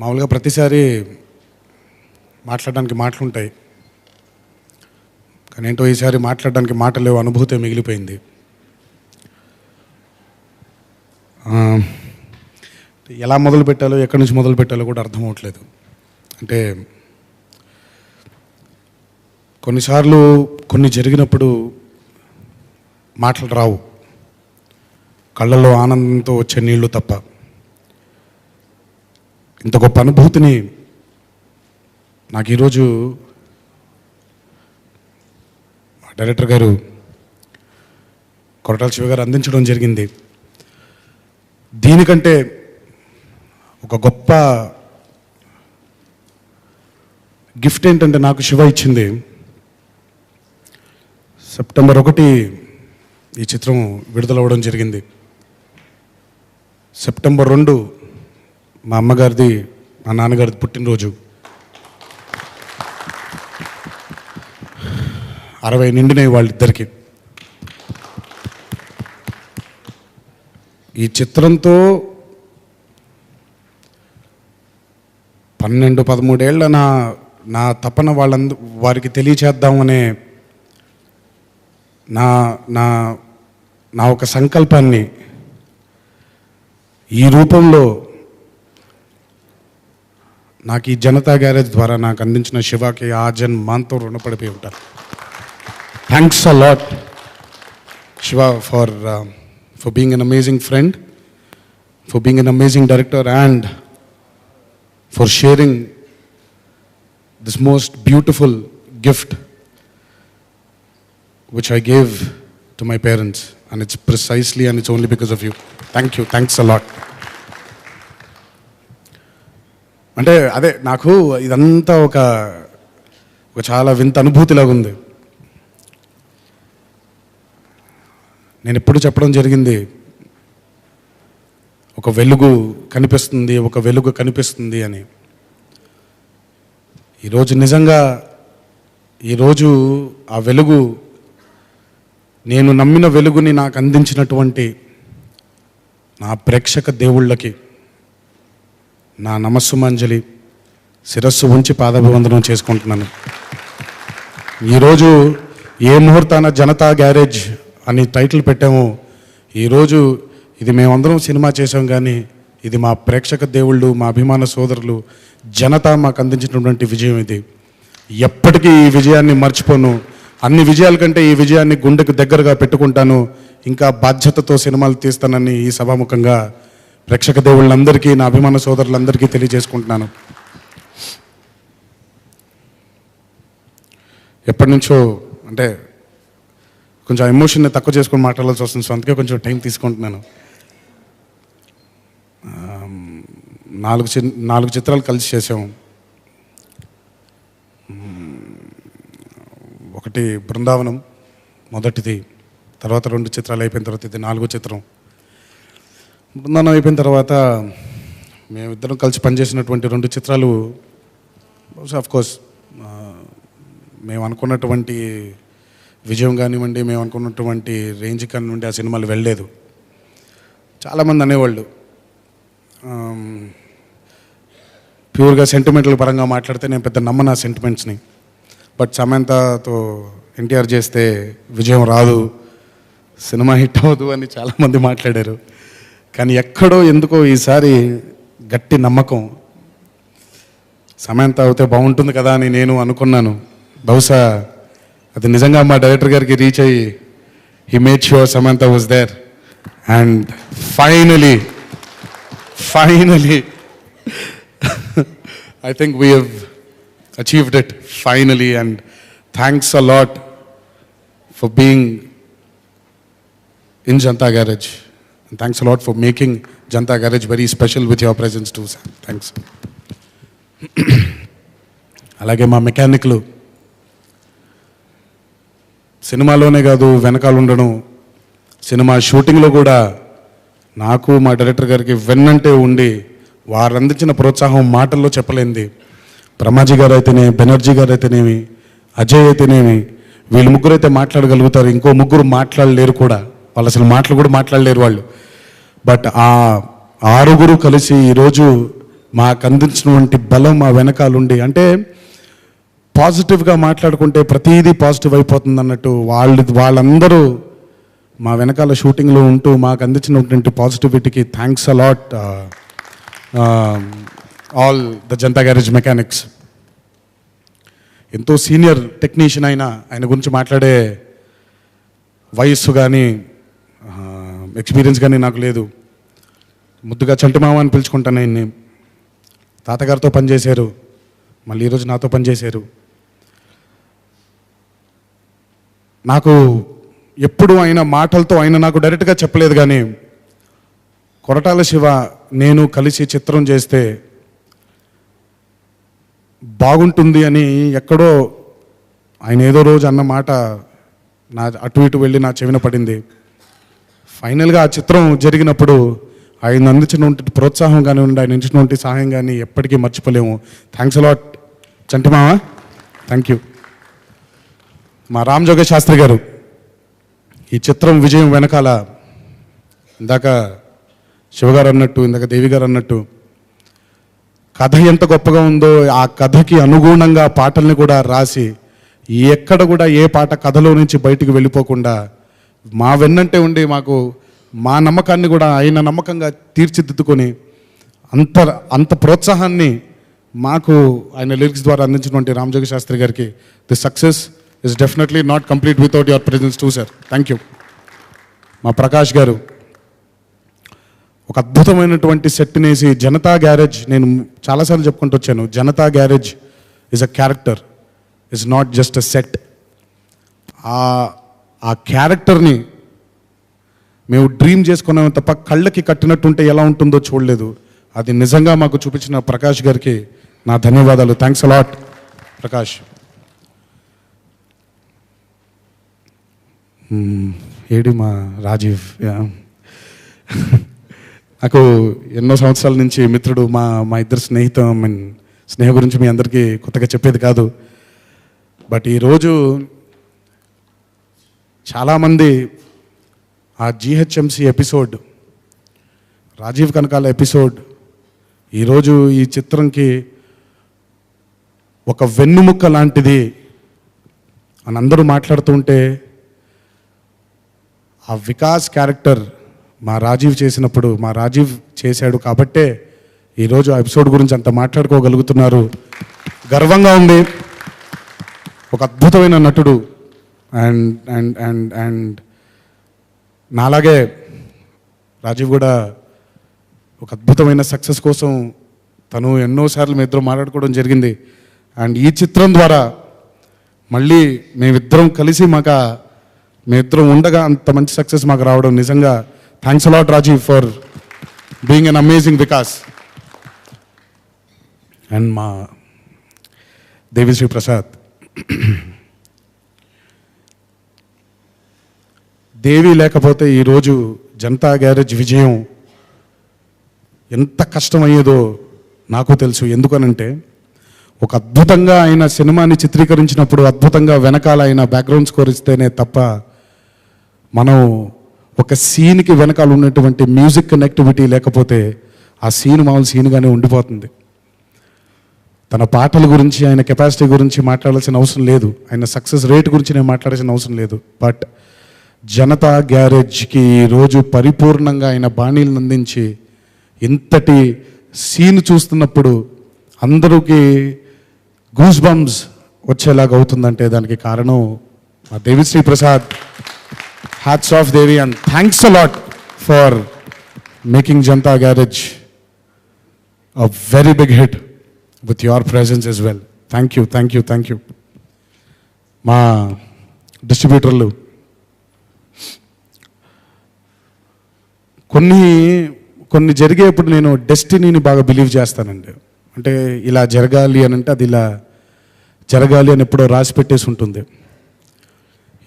మామూలుగా ప్రతిసారి మాట్లాడడానికి మాటలు ఉంటాయి కానీ ఏంటో ఈసారి మాట్లాడడానికి మాటలు లేవు అనుభూతి మిగిలిపోయింది. ఎలా మొదలు పెట్టాలో ఎక్కడి నుంచి మొదలు పెట్టాలో కూడా అర్థం అవ్వట్లేదు. అంటే కొన్నిసార్లు కొన్ని జరిగినప్పుడు మాటలు రావు. కళ్ళల్లో ఆనందంతో వచ్చే నీళ్ళు తప్ప. ఇంత గొప్ప అనుభూతిని నాకు ఈరోజు మా డైరెక్టర్ గారు కొరటాల శివ గారు అందించడం జరిగింది. దీనికంటే ఒక గొప్ప గిఫ్ట్ ఏంటంటే నాకు శివ ఇచ్చింది. సెప్టెంబర్ ఒకటి ఈ చిత్రం విడుదలవ్వడం జరిగింది. సెప్టెంబర్ రెండు మా అమ్మగారిది మా నాన్నగారిది పుట్టినరోజు. అరవై నిండినాయి వాళ్ళిద్దరికి. ఈ చిత్రంతో పన్నెండు పదమూడేళ్ళ నా నా తపన వాళ్ళందు వారికి తెలియచేద్దామనే నా నా నా ఒక సంకల్పాన్ని ఈ రూపంలో నాకు ఈ జనతా గ్యారేజ్ ద్వారా నాకు అందించిన శివాకి ఆ జన్మాంతో రుణపడిపోయి ఉంటాను thanks a lot Shiva for for being an amazing friend for being an amazing director and for sharing this most beautiful gift which I gave to my parents. And it's precisely and it's only because of you. Thank you thanks a lot అంటే అదే నాకు ఇదంతా ఒక ఒక చాలా వింత అనుభూతిలాగా ఉంది నేను ఎప్పుడు చెప్పడం జరిగింది ఒక వెలుగు కనిపిస్తుంది ఒక వెలుగు కనిపిస్తుంది అని ఈరోజు నిజంగా ఈరోజు ఆ వెలుగు నేను నమ్మిన వెలుగుని నాకు అందించినటువంటి నా ప్రేక్షక దేవుళ్ళకి నా నమస్సుమాంజలి శిరస్సు ఉంచి పాదాభివందనం చేసుకుంటున్నాను. ఈరోజు ఏ ముహూర్తాన జనతా గ్యారేజ్ అని టైటిల్ పెట్టామో ఈరోజు ఇది మేమందరం సినిమా చేసాం కానీ ఇది మా ప్రేక్షక దేవుళ్ళు మా అభిమాన సోదరులు జనత మాకు అందించినటువంటి విజయం ఇది. ఎప్పటికీ ఈ విజయాన్ని మర్చిపోను. అన్ని విజయాల కంటే ఈ విజయాన్ని గుండెకు దగ్గరగా పెట్టుకుంటాను. ఇంకా బాధ్యతతో సినిమాలు తీస్తానని ఈ సభాముఖంగా ప్రేక్షక దేవుళ్ళందరికీ నా అభిమాన సోదరులందరికీ తెలియజేసుకుంటున్నాను. ఎప్పటి నుంచో అంటే కొంచెం ఎమోషన్ని తక్కువ చేసుకొని మాట్లాడాల్సి వస్తుంది. సో అందుకే కొంచెం టైం తీసుకుంటున్నాను. నాలుగు చి నాలుగు చిత్రాలు కలిసి చేసాము ఒకటి బృందావనం మొదటిది తర్వాత రెండు చిత్రాలు అయిపోయిన తర్వాత ఇది నాలుగో చిత్రం. బృందావనం అయిపోయిన తర్వాత మేమిద్దరం కలిసి పనిచేసినటువంటి రెండు చిత్రాలు బహుశా కోర్స్ మేము అనుకున్నటువంటి విజయం కానివ్వండి మేము అనుకున్నటువంటి రేంజ్ కానివ్వండి ఆ సినిమాలు వెళ్ళలేదు. చాలామంది అనేవాళ్ళు ప్యూర్గా సెంటిమెంట్ల పరంగా మాట్లాడితే నేను పెద్ద నమ్మను ఆ సెంటిమెంట్స్ని బట్ సమంతతో ఎన్టీఆర్ చేస్తే విజయం రాదు సినిమా హిట్ అవ్వదు అని చాలామంది మాట్లాడారు. కానీ ఎక్కడో ఎందుకో ఈసారి గట్టి నమ్మకం. సమంత అవుతే బాగుంటుంది కదా అని నేను అనుకున్నాను. బహుశా అది నిజంగా మా డైరెక్టర్ గారికి రీచ్ అయ్యి he made sure Samantha was there and finally finally I think we have achieved it finally and thanks a lot for being in Janta Garage and thanks a lot for making Janta Garage very special with your presence too sir thanks అలాగే మా మెకానిక్లు సినిమాలోనే కాదు వెనకాల ఉండడం cinema షూటింగ్లో కూడా నాకు మా డైరెక్టర్ గారికి వెన్నంటే ఉండి వారు అందించిన ప్రోత్సాహం మాటల్లో చెప్పలేంది బ్రహ్మాజీ గారు అయితేనేమి బెనర్జీ గారు అయితేనేమి అజయ్ అయితేనేమి వీళ్ళు ముగ్గురు అయితే మాట్లాడగలుగుతారు ఇంకో ముగ్గురు మాట్లాడలేరు కూడా. వాళ్ళు అసలు మాటలు కూడా మాట్లాడలేరు వాళ్ళు. బట్ ఆ ఆరుగురు కలిసి ఈరోజు మాకు అందించినటువంటి బలం మా వెనకాలండి అంటే పాజిటివ్గా మాట్లాడుకుంటే ప్రతిదీ పాజిటివ్ అయిపోతుంది అన్నట్టు వాళ్ళు వాళ్ళందరూ మా వెనకాల షూటింగ్లో ఉంటూ మాకు అందించినటువంటి పాజిటివిటీకి thanks a lot. All the Janatha garage mechanics ఎంతో సీనియర్ టెక్నీషియన్ అయినా ఆయన గురించి మాట్లాడే వయస్సు కానీ ఎక్స్పీరియన్స్ కానీ నాకు లేదు. ముద్దుగా చంటిమామ అని పిలుచుకుంటాను ఆయన్ని. తాతగారితో పనిచేశారు. మళ్ళీ ఈరోజు నాతో పనిచేశారు. నాకు ఎప్పుడు ఆయన మాటలతో ఆయన నాకు డైరెక్ట్గా చెప్పలేదు కానీ కొరటాల శివ నేను కలిసి చిత్రం చేస్తే బాగుంటుంది అని ఎక్కడో ఆయన ఏదో రోజు అన్న మాట నా అటు ఇటు వెళ్ళి నా చెవిన పడింది. ఫైనల్గా ఆ చిత్రం జరిగినప్పుడు ఆయన అందించినటువంటి ప్రోత్సాహం కానివ్వండి ఆయన ఇచ్చినటువంటి సహాయం కానీ ఎప్పటికీ మర్చిపోలేము. థ్యాంక్స్ అలాట్ చంటిమామ థ్యాంక్ యూ మా రామ్ జోగ శాస్త్రి గారు ఈ చిత్రం విజయం వెనకాల ఇందాక శివగారు అన్నట్టు ఇందాక దేవి గారు అన్నట్టు కథ ఎంత గొప్పగా ఉందో ఆ కథకి అనుగుణంగా పాటల్ని కూడా రాసి ఎక్కడ కూడా ఏ పాట కథలో నుంచి బయటికి వెళ్ళిపోకుండా మా వెన్నంటే ఉండి మాకు మా నమ్మకాన్ని కూడా ఆయన నమ్మకంగా తీర్చిదిద్దుకొని అంత అంత ప్రోత్సాహాన్ని మాకు ఆయన లిరిక్స్ ద్వారా అందించినటువంటి రామజోగి శాస్త్రి గారికి the success is definitely not complete without your presence too sir. Thank you మా ప్రకాష్ గారు ఒక అద్భుతమైనటువంటి సెట్ని వేసి జనతా గ్యారేజ్ నేను చాలాసార్లు చెప్పుకుంటూ వచ్చాను. Janatha garage is a character is not just a set ఆ ఆ క్యారెక్టర్ని మేము డ్రీమ్ చేసుకున్నాము తప్ప కళ్ళకి కట్టినట్టుంటే ఎలా ఉంటుందో చూడలేదు. అది నిజంగా మాకు చూపించిన ప్రకాష్ గారికి నా ధన్యవాదాలు. Thanks a lot Prakash. మ్మ్. ఏడి మా రాజీవ్ నాకు ఎన్నో సంవత్సరాల నుంచి మిత్రుడు మా మా ఇద్దరు స్నేహితం I స్నేహం గురించి మీ అందరికీ కొత్తగా చెప్పేది కాదు. బట్ ఈరోజు చాలామంది ఆ GHMC episode Rajeev Kanakala episode ఈరోజు ఈ చిత్రంకి ఒక వెన్నుముక్క లాంటిది అని అందరూ మాట్లాడుతుంటే ఆ వికాస్ క్యారెక్టర్ మా రాజీవ్ చేసినప్పుడు మా రాజీవ్ చేశాడు కాబట్టే ఈరోజు ఎపిసోడ్ గురించి అంత మాట్లాడుకోగలుగుతున్నారు. గర్వంగా ఉంది. ఒక అద్భుతమైన నటుడు. అండ్ అండ్ అండ్ అండ్ నాలాగే రాజీవ్ కూడా ఒక అద్భుతమైన సక్సెస్ కోసం తను ఎన్నోసార్లు మీ ఇద్దరు మాట్లాడుకోవడం జరిగింది. అండ్ ఈ చిత్రం ద్వారా మళ్ళీ మేమిద్దరం కలిసి మాకు మీ మేమిద్దరం ఉండగా అంత మంచి సక్సెస్ మాకు రావడం నిజంగా thanks a lot Rajeev for being an amazing Vikas and మా దేవిశ్రీ ప్రసాద్ దేవి లేకపోతే ఈరోజు జనతా గ్యారేజ్ విజయం ఎంత కష్టమయ్యేదో నాకు తెలుసు. ఎందుకనంటే ఒక అద్భుతంగా ఆయన సినిమాని చిత్రీకరించినప్పుడు అద్భుతంగా వెనకాల ఆయన బ్యాక్గ్రౌండ్ స్కోర్ ఇస్తేనే తప్ప మనం ఒక సీన్కి వెనకాల ఉన్నటువంటి మ్యూజిక్ కనెక్టివిటీ లేకపోతే ఆ సీన్ మామూలు సీన్గానే ఉండిపోతుంది. తన పాటల గురించి ఆయన కెపాసిటీ గురించి మాట్లాడాల్సిన అవసరం లేదు. ఆయన సక్సెస్ రేట్ గురించి నేను మాట్లాడాల్సిన అవసరం లేదు. బట్ జనతా గ్యారేజ్కి ఈరోజు పరిపూర్ణంగా ఆయన బాణీలను అందించి ఇంతటి సీన్ చూస్తున్నప్పుడు అందరికీ గూస్ బంబ్స్ వచ్చేలాగా అవుతుందంటే దానికి కారణం మా Devisri Prasad. Hats off Devi and thanks a lot for making Janatha garage a very big hit with your presence is well thank you thank you thank you మా డిస్ట్రిబ్యూటర్లు కొన్ని కొన్ని జరిగేప్పుడు నేను డెస్టినీని బాగా బిలీవ్ చేస్తానండి. అంటే ఇలా జరగాలి అని అంటే అది ఇలా జరగాలి అని ఎప్పుడో రాసి పెట్టేసి ఉంటుంది.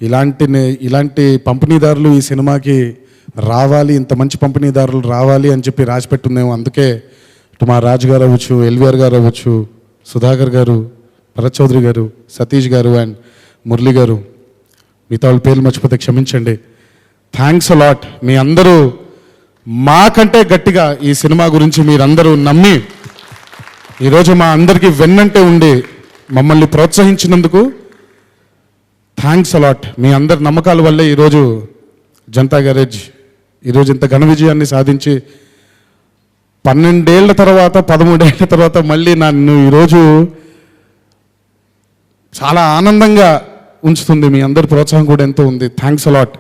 ఇలాంటి ఇలాంటి పంపిణీదారులు ఈ సినిమాకి రావాలి ఇంత మంచి పంపిణీదారులు రావాలి అని చెప్పి రాసిపెట్టుందేమో. అందుకే ఇటు మా రాజు గారు అవ్వచ్చు ఎల్విఆర్ గారు అవ్వచ్చు సుధాకర్ గారు భరత్ చౌదరి గారు సతీష్ గారు అండ్ మురళి గారు మిగతా వాళ్ళ పేర్లు మర్చిపోతే క్షమించండి. థ్యాంక్స్ అలాట్ మీ అందరూ మాకంటే గట్టిగా ఈ సినిమా గురించి మీరందరూ నమ్మి ఈరోజు మా అందరికీ వెన్నంటే ఉండి మమ్మల్ని ప్రోత్సహించినందుకు థ్యాంక్స్ అలాట్ మీ అందరి నమ్మకాల వల్లే ఈరోజు జనతా గ్యారేజ్ ఈరోజు ఇంత ఘన విజయాన్ని సాధించి పన్నెండేళ్ళ తర్వాత పదమూడేళ్ళ తర్వాత మళ్ళీ నన్ను ఈరోజు చాలా ఆనందంగా ఉంచుతుంది. మీ అందరి ప్రోత్సాహం కూడా ఎంతో ఉంది. Thanks a lot